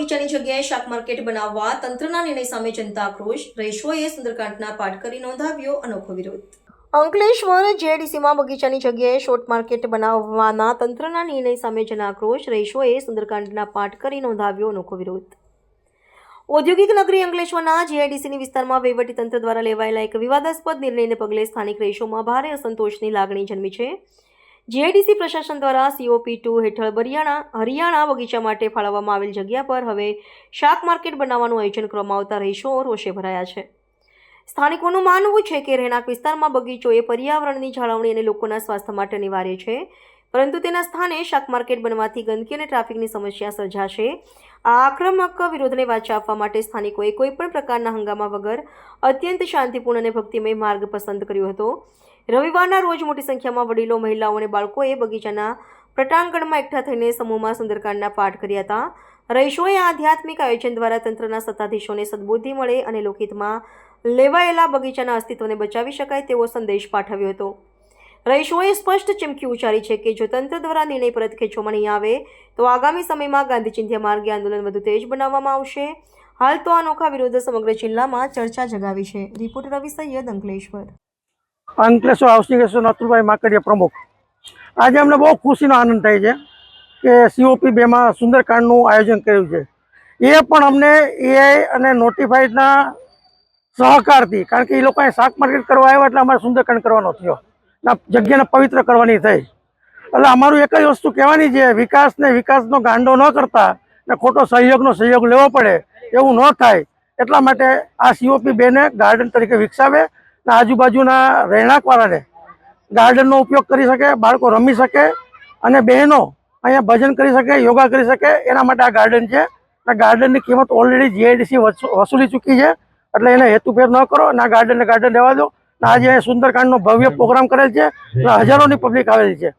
બગીચાની જગ્યાએ શાક માર્કેટ બનાવવા તંત્રના નિર્ણય સામે જનતા આક્રોશ. રહીશોએ સુંદરકાંઠના પાઠ કરી નોંધાવ્યો અનોખો વિરોધ. અંકલેશ્વર જેડીસીમાં બગીચાની જગ્યાએ શોર્ટ માર્કેટ બનાવવાના તંત્રના નિર્ણય સામે જન આક્રોશ. રહીશોએ સુંદરકાંડના પાઠ કરી નોંધાવ્યો અનોખો વિરોધ. ઔદ્યોગિક નગરી અંકલેશ્વરના જીઆઈડીસીની વિસ્તારમાં વહીવટીતંત્ર દ્વારા લેવાયેલા એક વિવાદાસ્પદ નિર્ણયને પગલે સ્થાનિક રહીશોમાં ભારે અસંતોષની લાગણી જન્મી છે. જીઆઈડીસી પ્રશાસન દ્વારા સીઓપી ટુ હેઠળ બરિયાણા, હરિયાણા બગીચા માટે ફાળવવામાં આવેલ જગ્યા પર હવે શાક માર્કેટ બનાવવાનું આયોજન કરવામાં આવતા રહીશો રોષે ભરાયા છે. સ્થાનિકોનું માનવું છે કે રહેણાંક વિસ્તારમાં બગીચો એ પર્યાવરણની જાળવણી અને લોકોના સ્વાસ્થ્ય માટે અનિવાર્ય છે, પરંતુ તેના સ્થાને શાક માર્કેટ બનવાથી ગંદકી અને ટ્રાફિકની સમસ્યા સર્જાશે. આ આક્રમક વિરોધને વાચા આપવા માટે સ્થાનિકોએ કોઈપણ પ્રકારના હંગામા વગર અત્યંત શાંતિપૂર્ણ અને ભક્તિમય માર્ગ પસંદ કર્યો હતો. રવિવારના રોજ મોટી સંખ્યામાં વડીલો, મહિલાઓ અને બાળકોએ બગીચાના પ્રટાંગણમાં એકઠા થઈને સમૂહમાં સુંદરકાંડના પાઠ કર્યા હતા. રહીશોએ આધ્યાત્મિક આયોજન દ્વારા તંત્રના સત્તાધીશોને સદબુદ્ધિ મળે અને લોકહિતમાં લેવાયેલા બગીચાના અસ્તિત્વને બચાવી શકાય તેવો સંદેશ પાઠવ્યો હતો. રહીશોએ સ્પષ્ટ ચીમકી ઉચ્ચારી છે કે જો તંત્ર દ્વારા નિર્ણય પરત ખેંચવામાં નહીં આવે, તો આગામી સમયમાં ગાંધી ચિંધ્યા માર્ગે આંદોલન વધુ તેજ બનાવવામાં આવશે. હાલ તો અનોખા વિરોધ સમગ્ર જિલ્લામાં ચર્ચા જગાવી છે. Reporter Ravi Saiyed Ankleshwar. Ankleshwar housing association Atulbhai Makadia પ્રમુખ. આજે અમને બહુ ખુશીનો આનંદ થાય છે કે સીઓપી બેમાં સુંદરકાંડનું આયોજન કર્યું છે. એ પણ અમને એઆઈ અને નોટિફાઈડના સહકારથી, કારણ કે એ લોકોએ શાક માર્કેટ કરવા આવ્યા એટલે અમારે સુંદરકાંડ કરવાનો થયો. જગ્યાને પવિત્ર કરવાની થઈ. એટલે અમારું એક જ વસ્તુ કહેવાની છે, વિકાસને વિકાસનો ગાંડો ન કરતા ને ખોટો સહયોગનો સહયોગ લેવો પડે એવું ન થાય. એટલા માટે આ સીઓપી બેને ગાર્ડન તરીકે વિકસાવે આજુબાજુના રહેણાંકવાળાને ગાર્ડનનો ઉપયોગ કરી શકે બાળકો રમી શકે અને બહેનો અહીંયા ભજન કરી શકે યોગા કરી શકે એના માટે આ ગાર્ડન છે. આ ગાર્ડનની કિંમત ઓલરેડી જીઆઈડીસી વસૂલી ચૂકી છે એટલે એને હેતુફેર ન કરો અને આ ગાર્ડનને ગાર્ડન રહેવા દો. આજે અહીંયા સુંદરકાંડનો ભવ્ય પ્રોગ્રામ કરેલ છે અને હજારોની પબ્લિક આવેલી છે.